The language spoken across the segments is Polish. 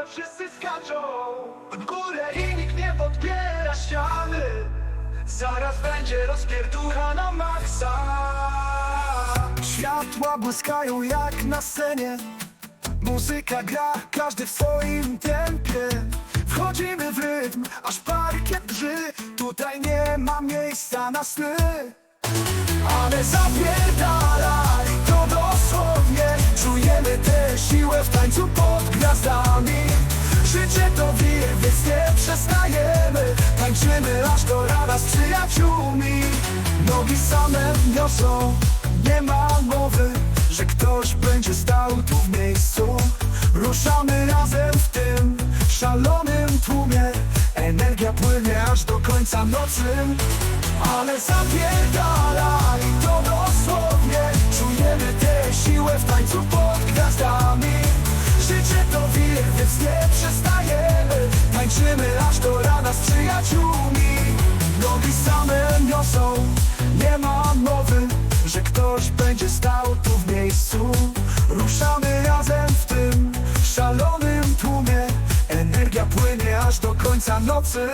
głowę wszyscy skaczą. W górę i nikt nie podbiera ściany. Zaraz będzie rozpierdura na maksa. Światła błyskają jak na scenie. Muzyka gra, każdy w swoim tempie. Wchodzimy w rytm, aż parkiet drży. Tutaj nie ma miejsca na sny. Ale zapierdalaj, to dosłownie. Czujemy tę siłę w tańcu gwiazdami Życie to wir, więc nie przestajemy. Tańczymy aż do rana z przyjaciółmi. Nogi same niosą, nie ma mowy Że ktoś będzie stał tu w miejscu. Ruszamy razem w tym szalonym tłumie. Energia płynie aż do końca nocy. Ale zapierdalaj, to dosłownie. Czujemy tę siłę w tańcu pod gwiazdami. Życie to wir, więc nie Tańczymy aż do rana z przyjaciółmi. Nogi same niosą, nie ma mowy Że ktoś będzie stał tu w miejscu. Ruszamy razem w tym szalonym tłumie. Energia płynie aż do końca nocy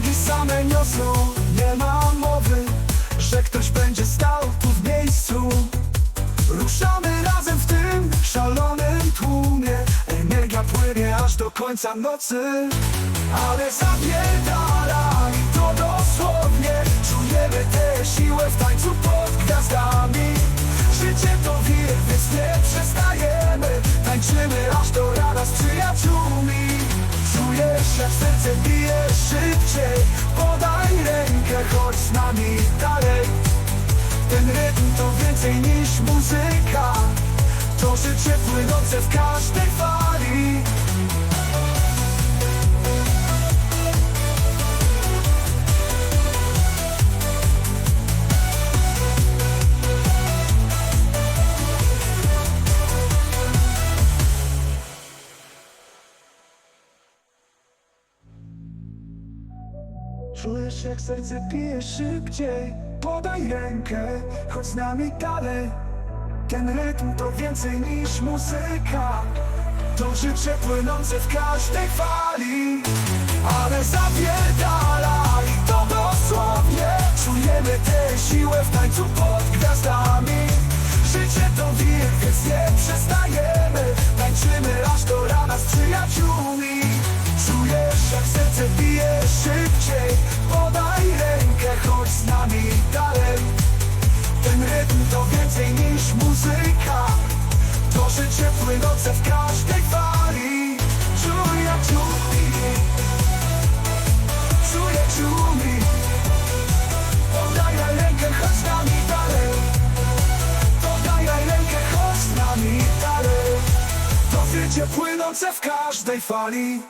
Nogi same niosą, nie ma mowy Że ktoś będzie stał tu w miejscu. Ruszamy razem w tym szalonym tłumie Energia płynie aż do końca nocy. Ale zapierdalaj, to dosłownie. Czujemy tę siłę w tańcu pod gwiazdami. Życie to wir, więc nie przestajemy. Tańczymy aż Jak serce bije szybciej. Podaj rękę, chodź z nami dalej. Ten rytm to więcej niż muzyka. To życie płynące w każdej fali Czujesz jak serce bije szybciej Podaj rękę, chodź z nami dalej. Ten rytm to więcej niż muzyka. To życie płynące w każdej fali. Ale zapierdalaj, to dosłownie. Czujemy tę siłę w tańcu życie płynące w każdej fali. Czuję jak czumi Czuję czumi Podaj rękę, chodź z nami dalej. Podaj rękę, chodź z nami dalej. To życie płynące w każdej fali